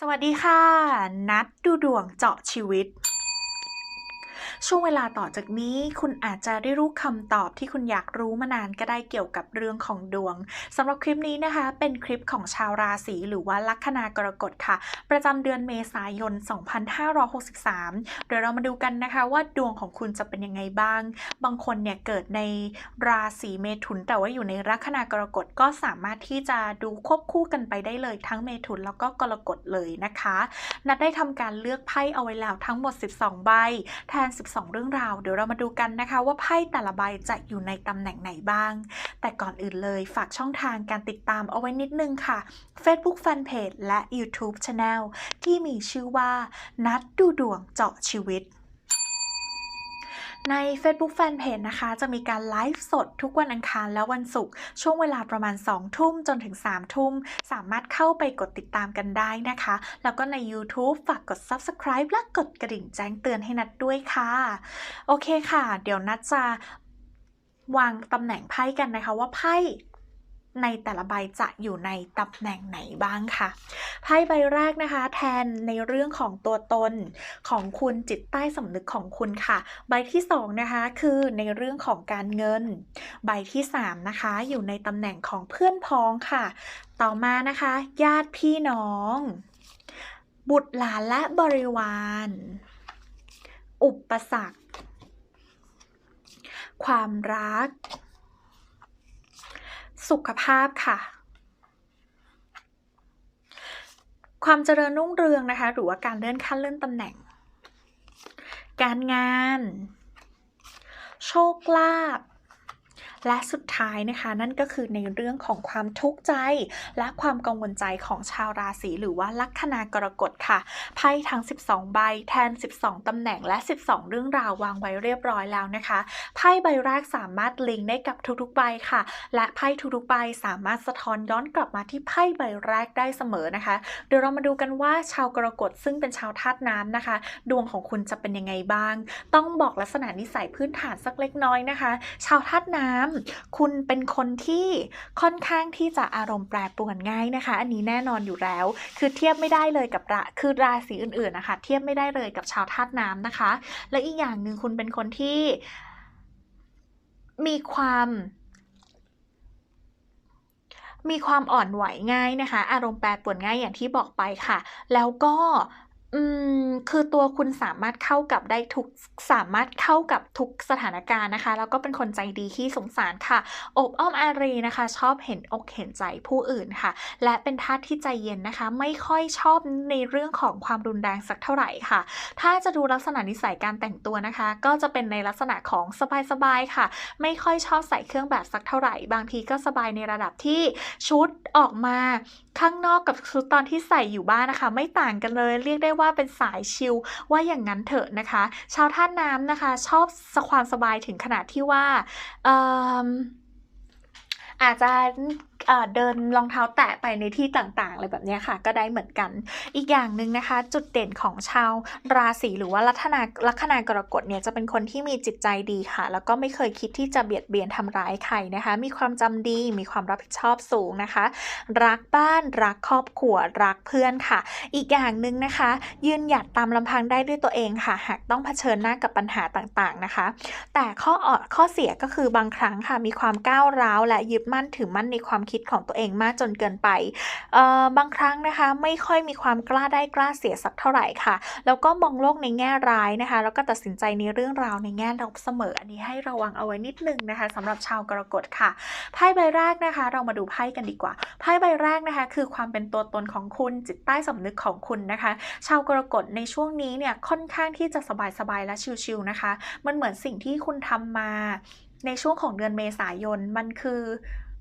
สวัสดีค่ะ นัดดูดวงเจาะชีวิต ช่วงเวลาต่อจากนี้คุณอาจจะได้รู้คำตอบที่คุณอยากรู้มานานก็ได้เกี่ยวกับเรื่องของดวงสำหรับคลิปนี้นะคะ เป็นคลิปของชาวราศีหรือว่าลัคนากรกฎค่ะ ประจำเดือนเมษายน 2563 เดี๋ยวเรามาดูกันนะคะว่าดวงของคุณจะเป็นยังไงบ้าง บางคนเนี่ยเกิดในราศีเมถุน แต่ว่าอยู่ในลัคนากรกฎก็สามารถที่จะดูควบคู่กันไปได้เลย ทั้งเมถุนแล้วก็กรกฎเลยนะคะ นัดได้ทำการเลือกไพ่เอาไว้แล้วทั้งหมด 12 ใบแทน12 เรื่องราว เดี๋ยวเรามาดูกันนะคะว่าไพ่แต่ละใบจะอยู่ในตำแหน่งไหนบ้าง แต่ก่อนอื่นเลยฝากช่องทางการติดตามเอาไว้นิดนึงค่ะ Facebook Fanpage และ YouTube Channel ที่มีชื่อว่า นัดดูดวงเจาะชีวิต ใน Facebook Fanpage นะคะ จะมีการไลฟ์สดทุกวันอังคารและวันศุกร์ช่วงเวลาประมาณ 2 ทุ่มจนถึง 3 ทุ่ม สามารถเข้าไปกดติดตามกันได้นะคะ แล้วก็ใน YouTube ฝากกด Subscribe และกดกระดิ่งแจ้งเตือนให้นัดด้วยค่ะ โอเคค่ะ เดี๋ยวนัดจะวางตำแหน่งไพ่กันนะคะว่าไพ่ ในแต่ละใบจะอยู่ในตำแหน่งไหนบ้างค่ะ ไพ่ใบแรกนะคะ แทนในเรื่องของตัวตนของคุณจิตใต้สำนึกของคุณค่ะ ใบที่สองนะคะคือในเรื่องของการเงิน ใบที่สามนะคะอยู่ในตำแหน่งของเพื่อนพ้องค่ะ ต่อมานะคะ ญาติพี่น้อง บุตรหลานและบริวาร อุปสรรค ความรัก สุขภาพค่ะ ความเจริญรุ่งเรืองนะคะ หรือว่าการเลื่อนขั้นเลื่อนตำแหน่ง การงาน โชคลาภ และสุดท้ายนะคะ นั่นก็คือในเรื่องของความทุกข์ใจ และความกังวลใจของชาวราศีหรือว่าลัคนากรกฎค่ะ ไพ่ทั้ง 12 ใบแทน 12 ตำแหน่งและ 12 เรื่องราววางไว้เรียบร้อยแล้วนะคะ ไพ่ใบแรกสามารถลิงก์ได้กับทุกๆใบค่ะ และไพ่ทุกๆใบสามารถสะท้อนย้อนกลับมาที่ไพ่ใบแรกได้เสมอนะคะ เดี๋ยวเรามาดูกันว่าชาวกรกฎซึ่งเป็นชาวธาตุน้ำนะคะ ดวงของคุณจะเป็นยังไงบ้าง ต้องบอกลักษณะนิสัยพื้นฐานสักเล็กน้อยนะคะ ชาวธาตุน้ำคุณเป็นคนที่ค่อนข้างที่จะอารมณ์แปรปรวนง่ายนะคะ อันนี้แน่นอนอยู่แล้ว คือเทียบไม่ได้เลยกับราคือราศีอื่นๆนะคะ เทียบไม่ได้เลยกับชาวธาตุน้ำนะคะ และอีกอย่างหนึ่งคุณเป็นคนที่มีความมีความอ่อนไหวง่ายนะคะ อารมณ์แปรปรวนง่ายอย่างที่บอกไปค่ะ แล้วก็ อืม คือตัวคุณสามารถเข้ากับได้ทุก สามารถเข้ากับทุกสถานการณ์นะคะ แล้วก็เป็นคนใจดีขี้สงสารค่ะ อบอ้อมอารีนะคะ ชอบเห็นอกเห็นใจผู้อื่นค่ะ และเป็นธาตุที่ใจเย็นนะคะ ไม่ค่อยชอบในเรื่องของความรุนแรงสักเท่าไหร่ค่ะ ถ้าจะดูลักษณะนิสัยการแต่งตัวนะคะ ก็จะเป็นในลักษณะของสบายๆค่ะ ไม่ค่อยชอบใส่เครื่องแบบสักเท่าไหร่ บางทีก็สบายในระดับที่ชุดออกมา ข้างนอกกับชุดตอนที่ใส่อยู่บ้านนะคะ ไม่ต่างกันเลย เรียกได้ว่าเป็นสายชิลว่าอย่างนั้นเถอะนะคะ ชาวท่าน้ำนะคะ ชอบความสบายถึงขนาดที่ว่าเอิ่มอาจจะ เดินรองเท้าแตะไปในที่ต่างๆอะไรแบบนี้ค่ะ ก็ได้เหมือนกัน อีกอย่างหนึ่งนะคะ จุดเด่นของชาวราศีหรือว่าลัคนาลัคนากรกฎเนี่ยจะเป็นคนที่มีจิตใจดีค่ะ แล้วก็ไม่เคยคิดที่จะเบียดเบียนทำร้ายใครนะคะ มีความจำดีมีความรับผิดชอบสูงนะคะ รักบ้านรักครอบครัวรักเพื่อนค่ะ อีกอย่างหนึ่งนะคะ ยืนหยัดตามลำพังได้ด้วยตัวเองค่ะ หากต้องเผชิญหน้ากับปัญหาต่างๆนะคะ แต่ข้ออ่อนข้อเสียก็คือบางครั้งค่ะมีความก้าวร้าวและยึดมั่นถือมั่นในความคิดของตัวเองมากจนเกินไป บางครั้งนะคะไม่ค่อยมีความกล้าได้กล้าเสียสักเท่าไหร่ค่ะ แล้วก็มองโลกในแง่ร้ายนะคะ แล้วก็ตัดสินใจในเรื่องราวในแง่ลบเสมอ อันนี้ให้ระวังเอาไว้นิดนึงนะคะสำหรับชาวกรกฎค่ะ ไพ่ใบแรกนะคะ เรามาดูไพ่กันดีกว่า ไพ่ใบแรกนะคะ คือความเป็นตัวตนของคุณจิตใต้สำนึกของคุณนะคะ ชาวกรกฎในช่วงนี้เนี่ยค่อนข้างที่จะสบายๆและชิลๆนะคะ มันเหมือนสิ่งที่คุณทำมาในช่วงของเดือนเมษายนมันคือ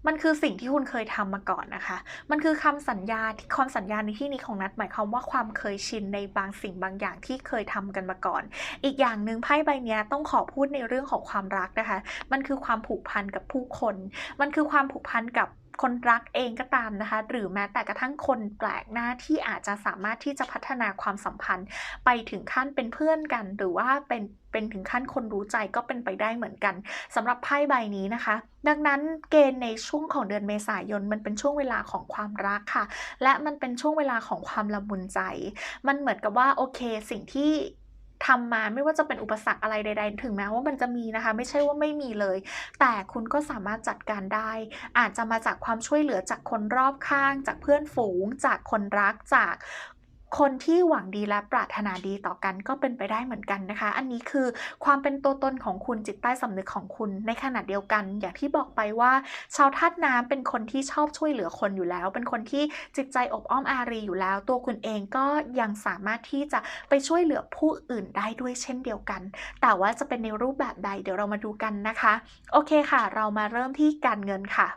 มันคือสิ่งที่คุณเคยทำมาก่อนนะคะ มันคือคำสัญญาที่คำสัญญาในที่นี้ของนัดหมายความว่าความเคยชินในบางสิ่งบางอย่างที่เคยทำกันมาก่อน อีกอย่างหนึ่งไพ่ใบนี้ต้องขอพูดในเรื่องของความรักนะคะ มันคือความผูกพันกับผู้คน มันคือความผูกพันกับ คนรักเองก็ตามนะคะ หรือแม้แต่กระทั่งคนแปลกหน้าที่อาจจะสามารถที่จะพัฒนาความสัมพันธ์ ไปถึงขั้นเป็นเพื่อนกัน หรือว่าเป็นเป็นถึงขั้นคนรู้ใจก็เป็นไปได้เหมือนกันสำหรับไพ่ใบนี้นะคะ ดังนั้นเกณฑ์ในช่วงของเดือนเมษายนมันเป็นช่วงเวลาของความรักค่ะ และมันเป็นช่วงเวลาของความละมุนใจ มันเหมือนกับว่าโอเค สิ่งที่ ทำมาไม่ว่าจะเป็นอุปสรรคอะไรใด ๆ ถึงแม้ว่ามันจะมีนะคะ ไม่ใช่ว่าไม่มีเลย แต่คุณก็สามารถจัดการได้ อาจจะมาจากความช่วยเหลือจากคนรอบข้าง จากเพื่อนฝูง จากคนรักจาก คนที่หวังดีและปรารถนาดีต่อกันก็เป็นไปได้เหมือนกันนะคะ อันนี้คือความเป็นตัวตนของคุณจิตใต้สำนึกของคุณ ในขณะเดียวกัน อย่างที่บอกไปว่า ชาวธาตุน้ำเป็นคนที่ชอบช่วยเหลือคนอยู่แล้ว เป็นคนที่จิตใจอบอ้อมอารีอยู่แล้ว ตัวคุณเองก็ยังสามารถที่จะไปช่วยเหลือผู้อื่นได้ด้วยเช่นเดียวกัน แต่ว่าจะเป็นในรูปแบบใดเดี๋ยวเรามาดูกันนะคะ โอเคค่ะ เรามาเริ่มที่การเงินค่ะ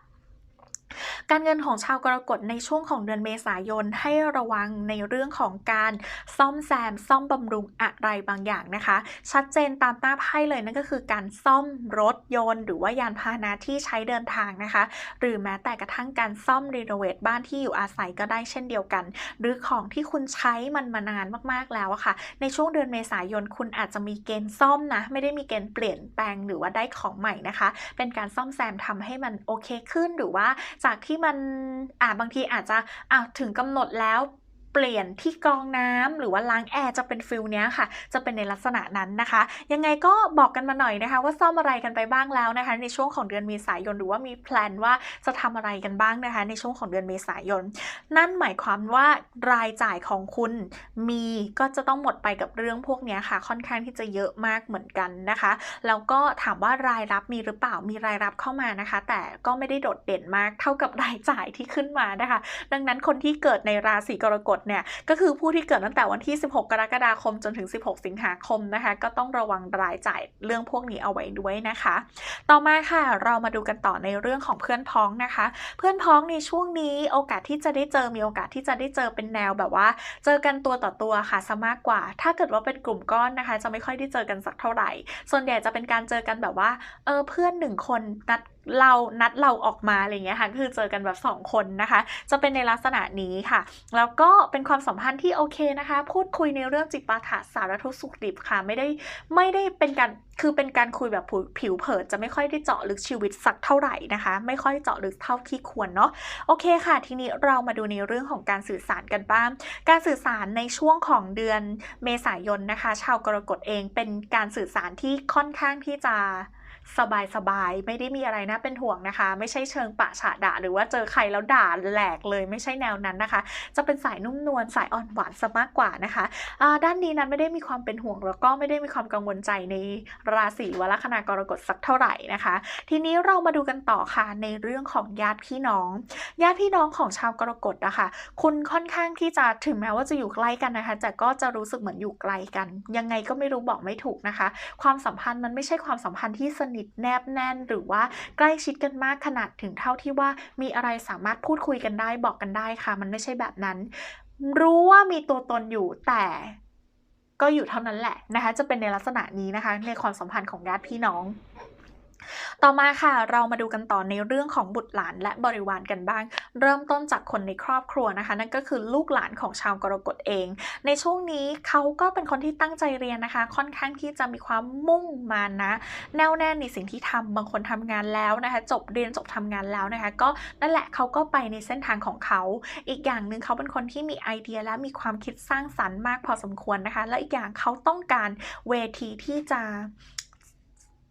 การเงินของชาวกรกฎในช่วงของเดือนเมษายนให้ระวังในเรื่องของการซ่อมแซม ซ่อมบำรุงอะไรบางอย่างนะคะ ชัดเจนตามหน้าไพ่เลยนั่นก็คือการซ่อมรถยนต์ หรือว่ายานพาหนะที่ใช้เดินทางนะคะ หรือแม้แต่กระทั่งการซ่อมรีโนเวทบ้านที่อยู่อาศัยก็ได้เช่นเดียวกัน หรือของที่คุณใช้มันมานานมากๆแล้วอะค่ะ ในช่วงเดือนเมษายนคุณอาจจะมีเกณฑ์ซ่อมนะไม่ได้มีเกณฑ์เปลี่ยนแปลงหรือว่าได้ของใหม่นะคะ เป็นการซ่อมแซมทำให้มันโอเคขึ้นหรือว่าจากที่มันอ่าบางทีอาจจะอ่าถึงกำหนดแล้ว เปลี่ยนที่กรองน้ำหรือว่าล้างแอร์จะเป็นฟิลเนี้ยค่ะ จะเป็นในลักษณะนั้นนะคะ ยังไงก็บอกกันมาหน่อยนะคะ ว่าซ่อมอะไรกันไปบ้างแล้วนะคะ ในช่วงของเดือนเมษายนหรือว่ามีแพลนว่าจะทำอะไรกันบ้างนะคะ ในช่วงของเดือนเมษายน นั่นหมายความว่ารายจ่ายของคุณมีก็จะต้องหมดไปกับเรื่องพวกนี้ค่ะ ค่อนข้างที่จะเยอะมากเหมือนกันนะคะแล้วก็ถามว่ารายรับมีหรือเปล่ามีรายรับเข้ามานะคะ แต่ก็ไม่ได้โดดเด่นมากเท่ากับรายจ่ายที่ขึ้นมานะคะ ดังนั้นคนที่เกิดในราศีกรกฎเนี่ยก็คือผู้ที่เกิดตั้งแต่วันที่ 16 กรกฎาคมจนถึง 16 สิงหาคมนะคะก็ต้องระวังรายจ่ายเรื่องพวกนี้เอาไว้ด้วยนะคะ ต่อมาค่ะเรามาดูกันต่อในเรื่องของเพื่อนพ้องนะคะ เพื่อนพ้องในช่วงนี้โอกาสที่จะได้เจอมีโอกาสที่จะได้เจอเป็นแนวแบบว่า เจอกันตัวต่อตัวค่ะซะมากกว่า ถ้าเกิดว่าเป็นกลุ่มก้อนนะคะ จะไม่ค่อยได้เจอกันสักเท่าไหร่ ส่วนใหญ่จะเป็นการเจอกันแบบว่าเออเพื่อนหนึ่งคนนัด เรานัดเราออกมาอะไรเงี้ยค่ะคือเจอกันแบบ 2 คนนะคะ จะเป็นในลักษณะนี้ค่ะ แล้วก็เป็นความสัมพันธ์ที่โอเคนะคะ พูดคุยในเรื่องจิตปาถะสารทุกสุขดิบค่ะไม่ได้ไม่ได้เป็นการคือเป็นการคุยแบบผิวเผินจะไม่ค่อยได้เจาะลึกชีวิตสักเท่าไหร่นะคะ ไม่ค่อยเจาะลึกเท่าที่ควรเนาะโอเคค่ะ ทีนี้เรามาดูในเรื่องของการสื่อสารกันบ้างการสื่อสารในช่วงของเดือนเมษายนนะคะ ชาวกรกฎเองเป็นการสื่อสารที่ค่อนข้างที่จะ สบายสบายไม่ได้มีอะไรน่าเป็นห่วงนะคะ ไม่ใช่เชิงปะฉะด่าหรือว่าเจอใครแล้วด่าแหลกเลยไม่ใช่แนวนั้นนะคะ จะเป็นสายนุ่มนวลสายอ่อนหวานซะมากกว่านะคะด้านนี้นั้นไม่ได้มีความเป็นห่วงแล้วก็ไม่ได้มีความกังวลใจในราศีว่าลัคนากรกฎสักเท่าไหร่นะคะ ทีนี้เรามาดูกันต่อค่ะในเรื่องของญาติพี่น้อง ญาติพี่น้องของชาวกรกฎนะคะ คุณค่อนข้างที่จะถึงแม้ว่าจะอยู่ใกล้กันนะคะ แต่ก็จะรู้สึกเหมือนอยู่ไกลกัน ยังไงก็ไม่รู้บอกไม่ถูกนะคะ ความสัมพันธ์มันไม่ใช่ความสัมพันธ์ที่สนิทแนบแน่น หรือว่าใกล้ชิดกันมากขนาดถึงเท่าที่ว่ามีอะไรสามารถพูดคุยกันได้บอกกันได้ค่ะ มันไม่ใช่แบบนั้น รู้ว่ามีตัวตนอยู่แต่ก็อยู่เท่านั้นแหละนะคะ จะเป็นในลักษณะนี้นะคะ ในความสัมพันธ์ของญาติพี่น้อง ต่อมาค่ะเรามาดูกันต่อในเรื่องของบุตรหลานและบริวารกันบ้าง เริ่มต้นจากคนในครอบครัวนะคะ นั่นก็คือลูกหลานของชาวกรกฎเอง ในช่วงนี้เขาก็เป็นคนที่ตั้งใจเรียนนะคะ ค่อนข้างที่จะมีความมุ่งมานะแน่วแน่ในสิ่งที่ทำบางคนทำงานแล้วนะคะ จบเรียนจบทำงานแล้วนะคะ ก็นั่นแหละเขาก็ไปในเส้นทางของเขา อีกอย่างหนึ่งเขาเป็นคนที่มีไอเดียและมีความคิดสร้างสรรค์มากพอสมควรนะคะ และอีกอย่างเขาต้องการเวทีที่จะ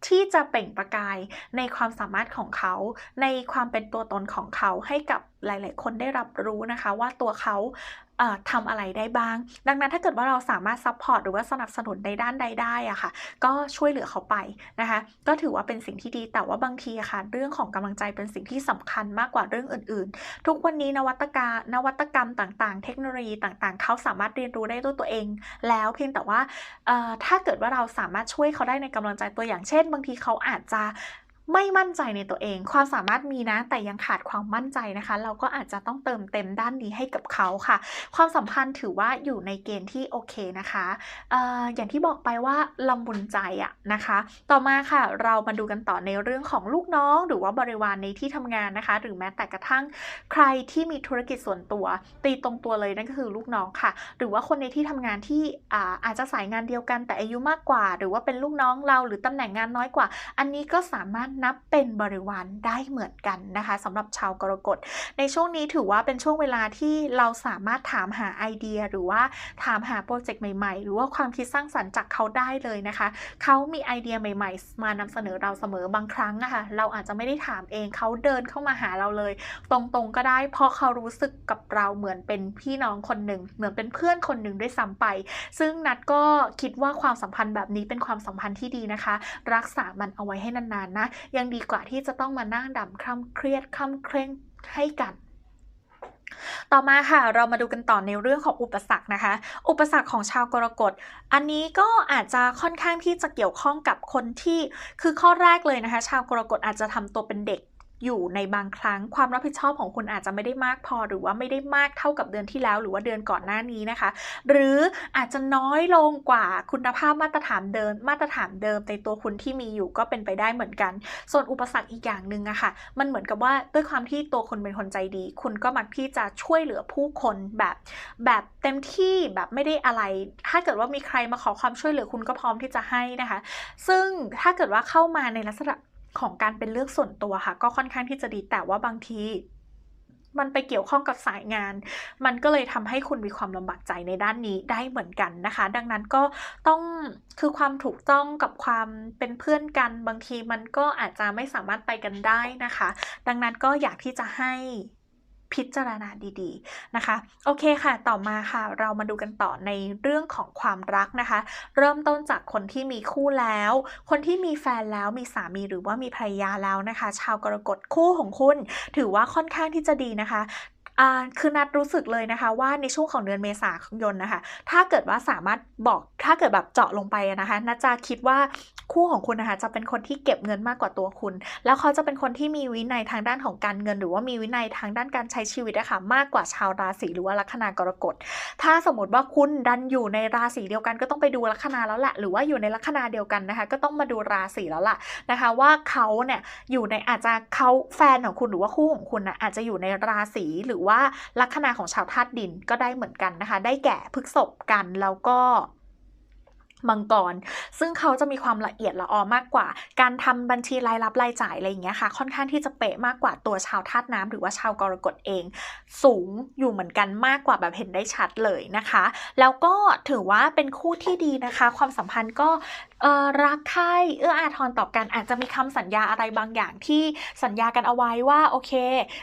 ที่จะเปล่งประกายในความสามารถของเขา ในความเป็นตัวตนของเขาให้กับหลาย ๆ คนได้รับรู้นะคะว่าตัวเขาทำอะไรได้บ้าง ดังนั้นถ้าเกิดว่าเราสามารถซัพพอร์ตหรือว่าสนับสนุนในด้านใดได้อะค่ะ ก็ช่วยเหลือเขาไปนะคะ ก็ถือว่าเป็นสิ่งที่ดี แต่ว่าบางทีอะค่ะ เรื่องของกำลังใจเป็นสิ่งที่สำคัญมากกว่าเรื่องอื่น ๆ ทุกวันนี้นวัตกรรมนวัตกรรมต่าง ๆ เทคโนโลยีต่าง ๆ เขาสามารถเรียนรู้ได้ด้วยตัวเอง แล้วเพียงแต่ว่าถ้าเกิดว่าเราสามารถช่วยเขาได้ในกำลังใจตัวอย่างเช่น บางทีเขาอาจจะ ไม่มั่นใจในตัวเอง ความสามารถมีนะ แต่ยังขาดความมั่นใจนะคะ เราก็อาจจะต้องเติมเต็มด้านนี้ให้กับเขาค่ะ ความสัมพันธ์ถือว่าอยู่ในเกณฑ์ที่โอเคนะคะอออย่างที่บอกไปว่าละมุนใจอะนะคะ ต่อมาค่ะ เรามาดูกันต่อในเรื่องของลูกน้อง หรือว่าบริวารในที่ทำงานนะคะ หรือแม้แต่กระทั่งใครที่มีธุรกิจส่วนตัว ตีตรงตัวเลยนั่นก็คือลูกน้องค่ะ หรือว่าคนในที่ทำงานที่อาอาจจะสายงานเดียวกันแต่อายุมากกว่า หรือว่าเป็นลูกน้องเราหรือตำแหน่งงานน้อยกว่า อันนี้ก็สามารถนับเป็นบริวารได้เหมือนกันนะคะสำหรับชาวกรกฎ ในช่วงนี้ถือว่าเป็นช่วงเวลาที่เราสามารถถามหาไอเดีย หรือว่าถามหาโปรเจกต์ใหม่ ๆ หรือว่าความคิดสร้างสรรค์จากเขาได้เลยนะคะเขามีไอเดียใหม่ๆ มานำเสนอเราเสมอบางครั้งอะคะ่ะเราอาจจะไม่ได้ถามเองเขาเดินเข้ามาหาเราเลย ตรงๆก็ได้เพราะเขารู้สึกกับเราเหมือนเป็นพี่น้องคนหนึ่งเหมือนเป็นเพื่อนคนหนึ่งด้วยซ้ำไป ซึ่งนัดก็คิดว่าความสัมพันธ์แบบนี้เป็นความสัมพันธ์ที่ดีนะคะ รักษามันเอาไว้ให้นานๆนะยังดีกว่าที่จะต้องมานั่งดำคร่ำเครียดคร่ำเคร่งให้กันต่อมาค่ะเรามาดูกันต่อในเรื่องของอุปสรรคนะคะ อุปสรรคของชาวกรกฎ อันนี้ก็อาจจะค่อนข้างที่จะเกี่ยวข้องกับคนที่คือข้อแรกเลยนะคะ ชาวกรกฎอาจจะทำตัวเป็นเด็ก อยู่ในบางครั้งความรับผิดชอบของคุณอาจจะไม่ได้มากพอหรือว่าไม่ได้มากเท่ากับเดือนที่แล้ว หรือว่าเดือนก่อนหน้านี้นะคะ หรืออาจจะน้อยลงกว่าคุณภาพมาตรฐานเดิม มาตรฐานเดิมในตัวคุณที่มีอยู่ก็เป็นไปได้เหมือนกัน ส่วนอุปสรรคอีกอย่างหนึ่งอะค่ะ มันเหมือนกับว่าด้วยความที่ตัวคุณเป็นคนใจดี คุณก็มักที่จะช่วยเหลือผู้คนแบบ แบบเต็มที่แบบไม่ได้อะไร ถ้าเกิดว่ามีใครมาขอความช่วยเหลือคุณก็พร้อมที่จะให้นะคะ ซึ่งถ้าเกิดว่าเข้ามาในลักษณะ ของการเป็นเรื่องส่วนตัวค่ะ ก็ค่อนข้างที่จะดีแต่ว่าบางที มันไปเกี่ยวข้องกับสายงาน มันก็เลยทำให้คุณมีความลำบากใจในด้านนี้ได้เหมือนกันนะคะ ดังนั้นก็ต้องคือความถูกต้องกับความเป็นเพื่อนกัน บางทีมันก็อาจจะไม่สามารถไปกันได้นะคะ ดังนั้นก็อยากที่จะให้ พิจารณาดีๆนะคะ โอเคค่ะ ต่อมาค่ะ เรามาดูกันต่อในเรื่องของความรักนะคะ เริ่มต้นจากคนที่มีคู่แล้ว คนที่มีแฟนแล้วมีสามีหรือว่ามีภรรยาแล้วนะคะ ชาวกรกฎคู่ของคุณ ถือว่าค่อนข้างที่จะดีนะคะคือนัดรู้สึกเลยนะคะว่าในช่วงของเดือนเมษายนนะคะ ถ้าเกิดว่าสามารถบอกถ้าเกิดแบบเจาะลงไปนะคะนัดจะคิดว่า คู่ของคุณนะคะจะเป็นคนที่เก็บเงินมากกว่าตัวคุณ แล้วเขาจะเป็นคนที่มีวินัยทางด้านของการเงิน หรือว่ามีวินัยทางด้านการใช้ชีวิตนะคะมากกว่าชาวราศีหรือว่าลัคนากรกฎ ถ้าสมมติว่าคุณดันอยู่ในราศีเดียวกันก็ต้องไปดูลัคนาแล้วแหละหรือว่าอยู่ในลัคนาเดียวกันนะคะ ก็ต้องมาดูราศีแล้วล่ะนะคะ ว่าเขาเนี่ยอยู่ในอาจจะเขาแฟนของคุณหรือว่าคู่ของคุณนะอาจจะอยู่ในราศีหรือว่าลัคนาของชาวธาตุดินก็ได้เหมือนกันนะคะ ได้แก่พฤกษภกันแล้วก็ มังกร ซึ่งเขาจะมีความละเอียดละออมากกว่า การทำบัญชีรายรับรายจ่ายอะไรอย่างเงี้ยค่ะ ค่อนข้างที่จะเป๊ะมากกว่าตัวชาวธาตุน้ำหรือว่าชาวกรกฎเอง สูงอยู่เหมือนกันมากกว่าแบบเห็นได้ชัดเลยนะคะ แล้วก็ถือว่าเป็นคู่ที่ดีนะคะ ความสัมพันธ์ก็ เออรักใคร่เอื้ออาทรต่อกันอาจจะมีคำสัญญาอะไรบางอย่างที่สัญญากันเอาไว้ว่าโอเค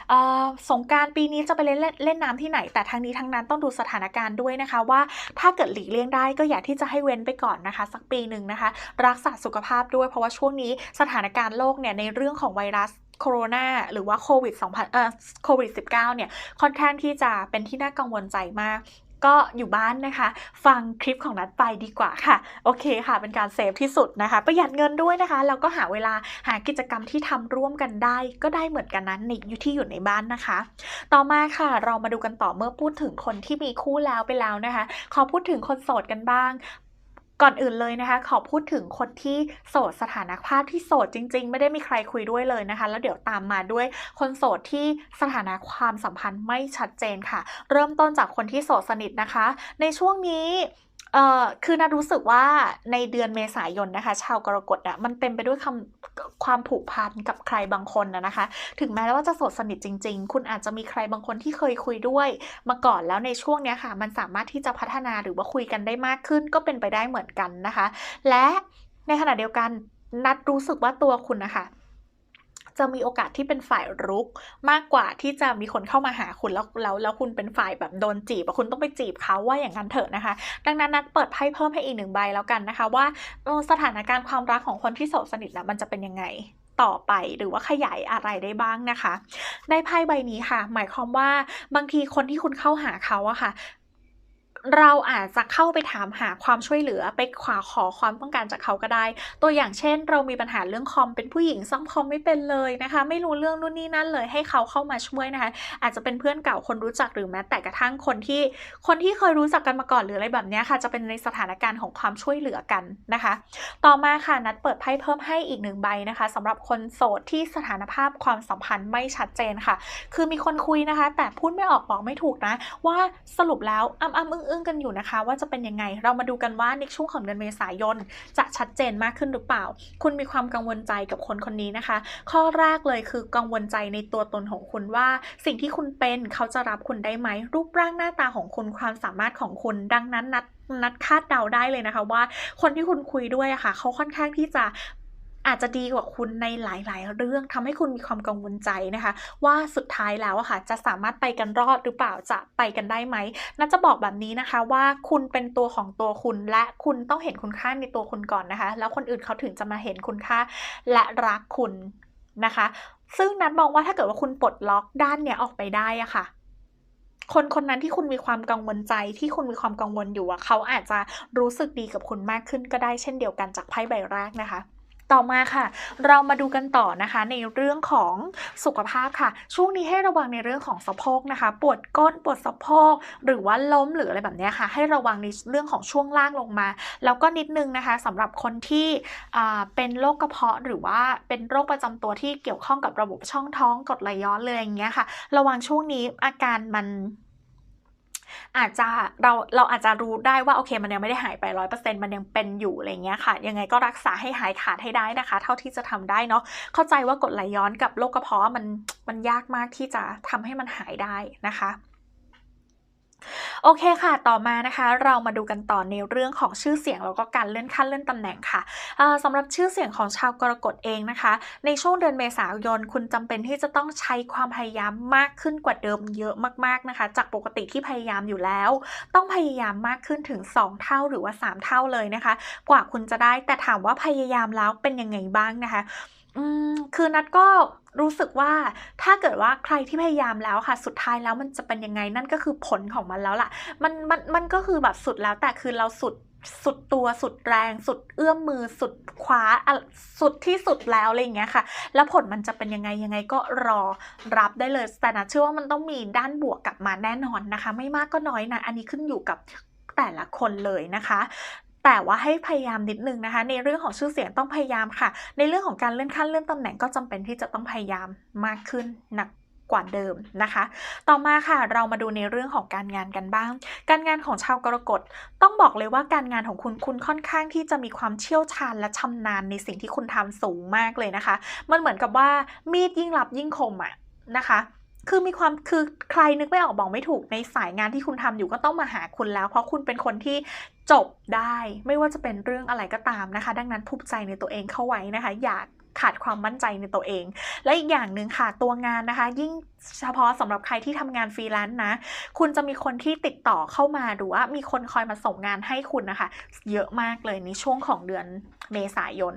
เออสงการปีนี้จะไปเล่นเล่นน้ำที่ไหน แต่ทั้งนี้ทั้งนั้นต้องดูสถานการณ์ด้วยนะคะว่าถ้าเกิดหลีกเลี่ยงได้ก็อยากที่จะให้เว้นไปก่อนนะคะ สักปีหนึ่งนะคะ รักษาสุขภาพด้วยเพราะว่าช่วงนี้สถานการณ์โลกเนี่ยในเรื่องของไวรัสโคโรนาหรือว่าโควิด2,000เอ่อโควิด -19 เนี่ยค่อนข้างที่จะเป็นที่น่ากังวลใจมาก ก็อยู่บ้านนะคะ ฟังคลิปของนัดไปดีกว่าค่ะ โอเคค่ะเป็นการเซฟที่สุดนะคะ ประหยัดเงินด้วยนะคะ แล้วก็หาเวลาหากิจกรรมที่ทำร่วมกันได้ ก็ได้เหมือนกันนั้นในอยู่ที่อยู่ในบ้านนะคะ ต่อมาค่ะเรามาดูกันต่อเมื่อพูดถึงคนที่มีคู่แล้วไปแล้วนะคะ ขอพูดถึงคนโสดกันบ้าง ก่อนอื่นเลยนะคะ ขอพูดถึงคนที่โสดสถานภาพที่โสดจริง ๆ ไม่ได้มีใครคุยด้วยเลยนะคะ แล้วเดี๋ยวตามมาด้วยคนโสดที่สถานะความสัมพันธ์ไม่ชัดเจนค่ะ เริ่มต้นจากคนที่โสดสนิทนะคะ ในช่วงนี้ เอ่อคือนารู้สึกว่าในเดือนเมษายนนะคะ ชาวกรกฎอะมันเต็มไปด้วยคำความผูกพันกับใครบางคนนะนะคะ ถึงแม้ว่าจะโสดสนิทจริง ๆ คุณอาจจะมีใครบางคนที่เคยคุยด้วย มาก่อนแล้วในช่วงเนี้ยค่ะ มันสามารถที่จะพัฒนาหรือว่าคุยกันได้มากขึ้น ก็เป็นไปได้เหมือนกันนะคะ และในขณะเดียวกันนัดรู้สึกว่าตัวคุณนะคะ จะมีโอกาสที่เป็นฝ่ายรุก มากกว่าที่จะมีคนเข้ามาหาคุณแล้วแล้วแล้วคุณเป็นฝ่ายแบบโดนจีบคุณต้องไปจีบเขาว่าอย่างนั้นเถอะนะคะ ดังนั้นนัดเปิดไพ่เพิ่มให้อีกหนึ่งใบแล้วกันนะคะ ว่าสถานการณ์ความรักของคนที่โสดสนิทนะมันจะเป็นยังไงต่อไปหรือว่าขยายอะไรได้บ้างนะคะได้ไพ่ใบนี้ค่ะ หมายความว่าบางทีคนที่คุณเข้าหาเขาอะค่ะ เราอาจจะเข้าไปถามหาความช่วยเหลือไปขวาขอความต้องการจากเขาก็ได้ ตัวอย่างเช่น เรามีปัญหาเรื่องคอมเป็นผู้หญิงซ่อมคอมไม่เป็นเลยนะคะ ไม่รู้เรื่องนู่นนี่นั่นเลยให้เขาเข้ามาช่วยนะคะ อาจจะเป็นเพื่อนเก่าคนรู้จักหรือแม้แต่กระทั่งคนที่ คนที่เคยรู้จักกันมาก่อนหรืออะไรแบบนี้ค่ะ จะเป็นในสถานการณ์ของความช่วยเหลือกันนะคะ ต่อมาค่ะนัดเปิดไพ่เพิ่มให้อีกหนึ่งใบนะคะสำหรับคนโสดที่สถานภาพความสัมพันธ์ไม่ชัดเจนค่ะ คือมีคนคุยนะคะ แต่พูดไม่ออกบอกไม่ถูกนะ ว่าสรุปแล้วอ้ำอ้ำอึ้งอึ้งกันอยู่นะคะ ว่าจะเป็นยังไง เรามาดูกันว่าในช่วงของเดือนเมษายน จะชัดเจนมากขึ้นหรือเปล่า คุณมีความกังวลใจกับคนคนนี้นะคะ ข้อแรกเลยคือกังวลใจในตัวตนของคุณว่า สิ่งที่คุณเป็นเขาจะรับคุณได้ไหม รูปร่างหน้าตาของคุณความสามารถของคุณดังนั้นนัดนัดคาดเดาได้เลยนะคะว่า คนที่คุณคุยด้วยอะค่ะเขาค่อนข้างที่จะ อาจจะดีกว่าคุณในหลาย ๆ เรื่องทำให้คุณมีความกังวลใจนะคะ ว่าสุดท้ายแล้วอะค่ะ จะสามารถไปกันรอดหรือเปล่าจะไปกันได้ไหมน่าจะบอกแบบนี้นะคะว่าคุณเป็นตัวของตัวคุณและคุณต้องเห็นคุณค่าในตัวคุณก่อนนะคะ แล้วคนอื่นเขาถึงจะมาเห็นคุณค่าและรักคุณนะคะ ซึ่งนัดมองว่าถ้าเกิดว่าคุณปลดล็อกด้านเนี้ยออกไปได้อะค่ะคนคนนั้นที่คุณมีความกังวลใจที่คุณมีความกังวลอยู่อะเขาอาจจะรู้สึกดีกับคุณมากขึ้นก็ได้เช่นเดียวกันจากไพ่ใบแรกนะคะ ต่อมาค่ะ เรามาดูกันต่อนะคะในเรื่องของสุขภาพค่ะ ช่วงนี้ให้ระวังในเรื่องของสะโพกนะคะ ปวดก้นปวดสะโพก หรือว่าล้มหรืออะไรแบบนี้ค่ะ ให้ระวังในเรื่องของช่วงล่างลงมา แล้วก็นิดนึงนะคะสำหรับคนที่เป็นโรคกระเพาะหรือว่าเป็นโรคประจำตัวที่เกี่ยวข้องกับระบบช่องท้องกดไหลย้อนเลยอย่างเงี้ยค่ะ ระวังช่วงนี้อาการมัน อาจจะเราเราอาจจะรู้ได้ว่าโอเค มันยังไม่ได้หายไปร้อยเปอร์เซ็นมันยังเป็นอยู่อะไรเงี้ยค่ะ ยังไงก็รักษาให้หายขาดให้ได้นะคะ เท่าที่จะทำได้เนาะเข้าใจว่ากดไหลย้อนกับโรคกระเพาะมันมันยากมากที่จะทำให้มันหายได้นะคะ โอเคค่ะ ต่อมานะคะ เรามาดูกันต่อในเรื่องของชื่อเสียงแล้วก็การเลื่อนขั้นเลื่อนตำแหน่งค่ะอ่าสำหรับชื่อเสียงของชาวกรกฎเองนะคะ ในช่วงเดือนเมษายน คุณจำเป็นที่จะต้องใช้ความพยายามมากขึ้นกว่าเดิมเยอะมากๆนะคะ จากปกติที่พยายามอยู่แล้ว ต้องพยายามมากขึ้นถึง 2 เท่าหรือว่า 3 เท่าเลยนะคะ กว่าคุณจะได้แต่ถามว่าพยายามแล้วเป็นยังไงบ้างนะคะ อืมคือนัดก็ รู้สึกว่าถ้าเกิดว่าใครที่พยายามแล้วค่ะ สุดท้ายแล้วมันจะเป็นยังไงนั่นก็คือผลของมันแล้วล่ะ มันมันมันก็คือแบบสุดแล้วแต่คือเราสุดสุดตัวสุดแรง สุดเอื้อมมือสุดคว้าสุดที่สุดแล้วอะไรอย่างเงี้ยค่ะ แล้วผลมันจะเป็นยังไงยังไงก็รอรับได้เลยแต่นัดเชื่อว่ามันต้องมีด้านบวกกลับมาแน่นอนนะคะ ไม่มากก็น้อยนะ อันนี้ขึ้นอยู่กับแต่ละคนเลยนะคะ แต่ว่าให้พยายามนิดนึงนะคะ ในเรื่องของชื่อเสียงต้องพยายามค่ะ ในเรื่องของการเลื่อนขั้นเลื่อนตำแหน่งก็จำเป็นที่จะต้องพยายามมากขึ้นหนักกว่าเดิมนะคะ ต่อมาค่ะเรามาดูในเรื่องของการงานกันบ้าง การงานของชาวกรกฎต้องบอกเลยว่าการงานของคุณคุณค่อนข้างที่จะมีความเชี่ยวชาญและชำนาญในสิ่งที่คุณทำสูงมากเลยนะคะ มันเหมือนกับว่ามีดยิ่งลับยิ่งคมอะนะคะคือมีความคือใครนึกไม่ออกบอกไม่ถูกในสายงานที่คุณทำอยู่ก็ต้องมาหาคุณแล้ว เพราะคุณเป็นคนที่ จบได้ไม่ว่าจะเป็นเรื่องอะไรก็ตามนะคะ ดังนั้นภูมิใจในตัวเองเข้าไว้นะคะ อย่าขาดความมั่นใจในตัวเอง และอีกอย่างหนึ่งค่ะตัวงานนะคะ ยิ่งเฉพาะสำหรับใครที่ทำงานฟรีแลนซ์นะ คุณจะมีคนที่ติดต่อเข้ามาหรือว่ามีคนคอยมาส่งงานให้คุณนะคะ เยอะมากเลยในช่วงของเดือนเมษายน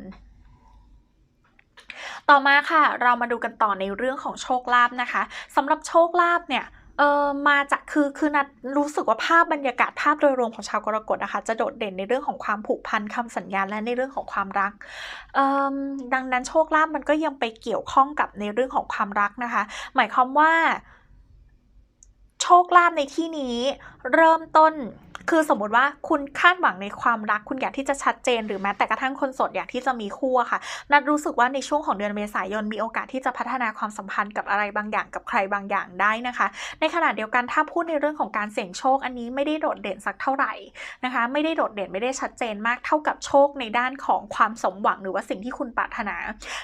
ต่อมาค่ะ เรามาดูกันต่อในเรื่องของโชคลาภนะคะสำหรับโชคลาภเนี่ย เออมาจากคือคือนัดรู้สึกว่าภาพบรรยากาศภาพโดยรวมของชาวกรกฎนะคะจะโดดเด่นในเรื่องของความผูกพันคำสัญญาและในเรื่องของความรักเออดังนั้นโชคลาภมันก็ยังไปเกี่ยวข้องกับในเรื่องของความรักนะคะ หมายความว่า โชคลาภในที่นี้ เริ่มต้น คือสมมติว่าคุณคาดหวังในความรักคุณอยากที่จะชัดเจน หรือแม้แต่กระทั่งคนโสดอยากที่จะมีคู่ค่ะ นัดรู้สึกว่าในช่วงของเดือนเมษายนมีโอกาสที่จะพัฒนาความสัมพันธ์กับอะไรบางอย่างกับใครบางอย่างได้นะคะ ในขณะเดียวกันถ้าพูดในเรื่องของการเสี่ยงโชคอันนี้ไม่ได้โดดเด่นสักเท่าไหร่นะคะ ไม่ได้โดดเด่นไม่ได้ชัดเจนมากเท่ากับโชคในด้านของความสมหวังหรือว่าสิ่งที่คุณปรารถนา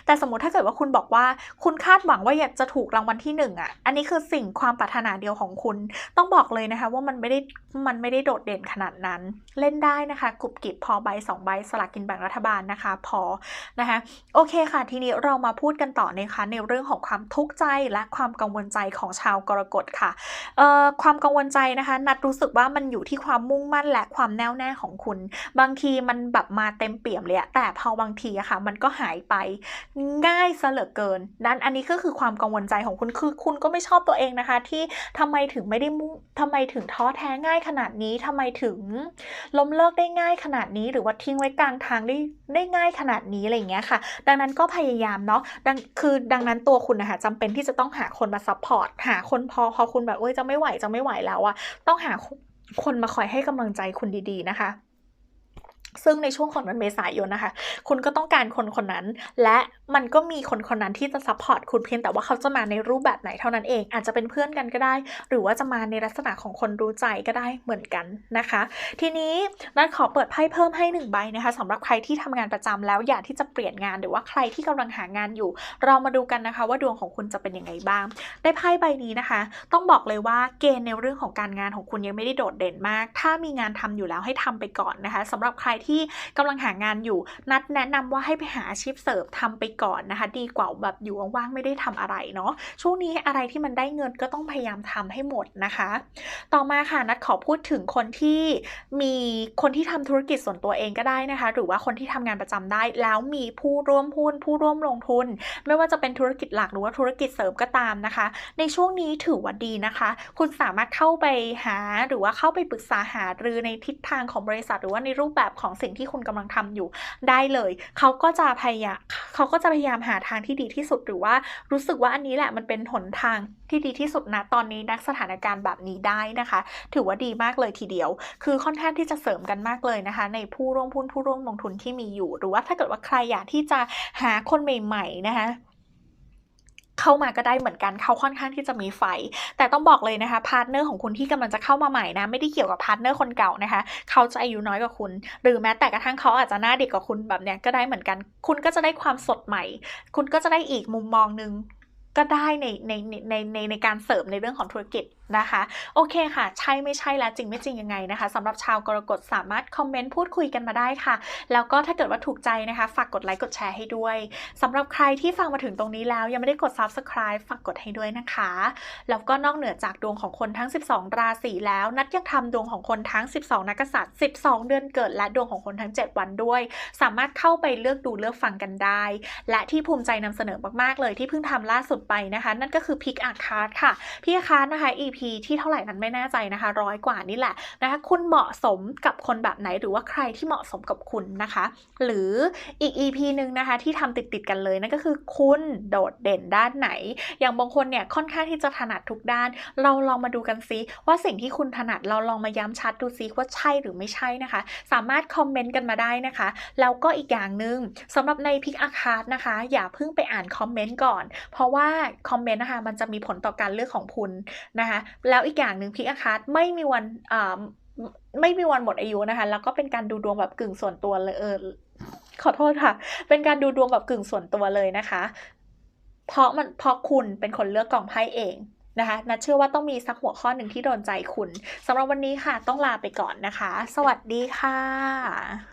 แต่สมมติถ้าเกิดว่าคุณบอกว่าคุณคาดหวังว่าอยากจะถูกรางวัลที่หนึ่งอะอันนี้คือสิ่งความปรารถนาเดียวของคุณ ต้องบอกเลยนะคะว่ามันไม่ได้มันไม่ได้โดดเด่นขนาดนั้น เล่นได้นะคะกรุบกริบพอใบสองใบสลากกินแบ่งรัฐบาลนะคะ พอนะคะโอเคค่ะ ทีนี้เรามาพูดกันต่อนะคะในเรื่องของความทุกข์ใจและความกังวลใจของชาวกรกฎค่ะเอ่อความกังวลใจนะคะ นัดรู้สึกว่ามันอยู่ที่ความมุ่งมั่นและความแน่วแน่ของคุณ บางทีมันแบบมาเต็มเปี่ยมเลยแต่พอบางทีอะค่ะ มันก็หายไปง่ายซะเหลือเกิน นั้นอันนี้ก็คือความกังวลใจของคุณคือคุณก็ไม่ชอบตัวเองนะคะ ที่ทำไมถึงไม่ได้มุ่งทำไมถึงท้อแท้ง่ายขนาดนี้ทำไมถึงล้มเลิกได้ง่ายขนาดนี้ หรือว่าทิ้งไว้กลางทางได้ได้ง่ายขนาดนี้อะไรอย่างเงี้ยค่ะ ดังนั้นก็พยายามเนาะดังคือดังนั้นตัวคุณนะคะจำเป็นที่จะต้องหาคนมาซัพพอร์ตหาคนพอพอคุณแบบเอ้ยจะไม่ไหวจะไม่ไหวแล้วอะต้องหาคนมาคอยให้กำลังใจคุณดีๆนะคะซึ่งในช่วงของเดือนเมษายนนะคะ คุณก็ต้องการคนคนนั้น และ มันก็มีคนคนนั้นที่จะซัพพอร์ตคุณเพียงแต่ว่าเขาจะมาในรูปแบบไหนเท่านั้นเอง อาจจะเป็นเพื่อนกันก็ได้ หรือว่าจะมาในลักษณะของคนรู้ใจก็ได้เหมือนกันนะคะ ทีนี้นัดขอเปิดไพ่เพิ่มให้หนึ่งใบนะคะสำหรับใครที่ทำงานประจำแล้วอยากที่จะเปลี่ยนงานหรือว่าใครที่กำลังหางานอยู่ เรามาดูกันนะคะว่าดวงของคุณจะเป็นยังไงบ้าง ได้ไพ่ใบนี้นะคะ ต้องบอกเลยว่าเกณฑ์ในเรื่องของการงานของคุณยังไม่ได้โดดเด่นมาก ถ้ามีงานทำอยู่แล้วให้ทำไปก่อนนะคะสำหรับใครที่กำลังหางานอยู่ นัดแนะนำว่าให้ไปหาอาชีพเสริมทำไปก่อนนะคะ ดีกว่าแบบอยู่ว่างๆไม่ได้ทำอะไรเนาะช่วงนี้อะไรที่มันได้เงินก็ต้องพยายามทำให้หมดนะคะ ต่อมาค่ะนัดขอพูดถึงคนที่มีคนที่ทำธุรกิจส่วนตัวเองก็ได้นะคะ หรือว่าคนที่ทำงานประจำได้ แล้วมีผู้ร่วมหุ้นผู้ร่วมลงทุน ไม่ว่าจะเป็นธุรกิจหลักหรือว่าธุรกิจเสริมก็ตามนะคะ ในช่วงนี้ถือว่าดีนะคะ คุณสามารถเข้าไปหาหรือว่าเข้าไปปรึกษาหารือในทิศทางของบริษัท หรือว่าในรูปแบบของสิ่งที่คุณกำลังทำอยู่ได้เลย เขาก็จะพยายามเขาก็จะพยายามหาทางที่ดีที่สุดหรือว่ารู้สึกว่าอันนี้แหละมันเป็นหนทางที่ดีที่สุดนะตอนนี้นักสถานการณ์แบบนี้ได้นะคะ ถือว่าดีมากเลยทีเดียว คือค่อนข้างที่จะเสริมกันมากเลยนะคะ ในผู้ร่วมพุ้นผู้ร่วมลงทุนที่มีอยู่ หรือว่าถ้าเกิดว่าใครอยากที่จะหาคนใหม่ ๆ นะคะ เข้ามาก็ได้เหมือนกันเขาค่อนข้างที่จะมีไฟ แต่ต้องบอกเลยนะคะพาร์ทเนอร์ของคุณที่กำลังจะเข้ามาใหม่นะไม่ได้เกี่ยวกับพาร์ทเนอร์คนเก่านะคะเขาจะอายุน้อยกว่าคุณ หรือแม้แต่กระทั่งเขาอาจจะหน้าเด็กกว่าคุณแบบเนี้ยก็ได้เหมือนกัน คุณก็จะได้ความสดใหม่ คุณก็จะได้อีกมุมมองหนึ่งก็ได้ในในในในในการเสริมในเรื่องของธุรกิจนะคะ โอเคค่ะ ใช่ไม่ใช่แล้วจริงไม่จริงยังไงนะคะสำหรับชาวกรกฎสามารถคอมเมนต์พูดคุยกันมาได้ค่ะ แล้วก็ถ้าเกิดว่าถูกใจนะคะ ฝากกดไลค์กดแชร์ให้ด้วยสำหรับใครที่ฟังมาถึงตรงนี้แล้ว ยังไม่ได้กด subscribe ฝากกดให้ด้วยนะคะ แล้วก็นอกเหนือจากดวงของคนทั้ง 12 ราศีแล้ว นัดยังทำดวงของคนทั้ง 12 นักษัตริย์ 12 เดือนเกิด และดวงของคนทั้ง 7 วันด้วย สามารถเข้าไปเลือกดูเลือกฟังกันได้ และที่ภูมิใจนำเสนอมากๆเลยที่เพิ่งทำล่าสุดไปนะคะ นั่นก็คือพิกอาคาร์ค่ะพิกอาคาร์นะคะ EP ที่เท่าไหร่นั้นไม่แน่ใจนะคะร้อยกว่านี่แหละนะคะคุณเหมาะสมกับคนแบบไหนหรือว่าใครที่เหมาะสมกับคุณนะคะ หรืออีก EP หนึ่งนะคะที่ทำติดติดๆกันเลยนั่นก็คือคุณโดดเด่นด้านไหน อย่างบางคนเนี่ยค่อนข้างที่จะถนัดทุกด้าน เราลองมาดูกันซิว่าสิ่งที่คุณถนัดเราลองมาย้ำชัดดูซิว่าใช่หรือไม่ใช่นะคะ สามารถคอมเมนต์กันมาได้นะคะแล้วก็อีกอย่างหนึ่งสำหรับในพิกอาคาร์ดนะคะ อย่าเพิ่งไปอ่านคอมเมนต์ก่อน เพราะว่าคอมเมนต์นะคะมันจะมีผลต่อการเลือกของคุณนะคะแล้วอีกอย่างหนึ่งพิกอาคาร์ดไม่มีวันอ่าไม่มีวันหมดอายุนะคะ แล้วก็เป็นการดูดวงแบบกึ่งส่วนตัวเลยเออขอโทษค่ะ เป็นการดูดวงแบบกึ่งส่วนตัวเลยนะคะ เพราะมันเพราะคุณเป็นคนเลือกกล่องไพ่เองนะคะนัดเชื่อว่าต้องมีสักหัวข้อหนึ่งที่โดนใจคุณสำหรับวันนี้ค่ะ ต้องลาไปก่อนนะคะ สวัสดีค่ะ